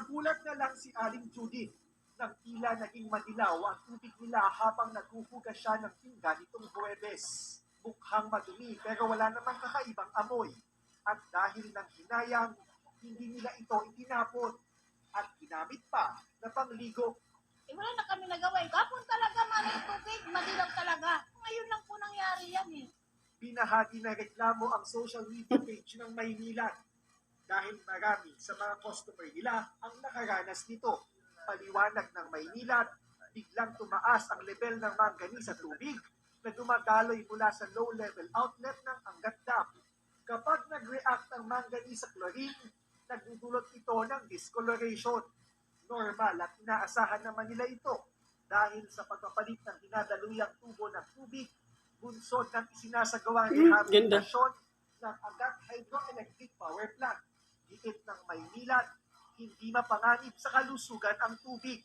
Nagulat na lang si Aling Judith nang tila naging madilaw ang tubig nila habang naghuhugas siya ng pinggan nitong Huwebes. Mukhang madumi pero wala namang kakaibang amoy. At dahil ng hinayang, hindi nila ito itinapon at ginamit pa na pangligo. Eh, wala na kami nagawa. eh. Kapon talaga man yung tubig. Madilaw talaga. Ngayon lang po nangyari yan eh. Binahagi na reklamo ang social media page ng Maynilad dahil marami sa mga customer nila ang nakaranas nito. Paliwanag ng Maynilad, biglang tumaas ang level ng manganese sa tubig na dumadaloy mula sa low-level outlet ng Angat Dam. Kapag nag-react ang manganese sa chlorine, nagdudulot ito ng discoloration. Normal at inaasahan naman nila ito dahil sa pagpapalit ng dinadaluyang tubo ng tubig, bunsod ng isinasagawang Hmm, ganda. rehabilitasyon ng Angat Hydroelectric Power Plant. Higit ng Maynilad, hindi mapanganib sa kalusugan ang tubig.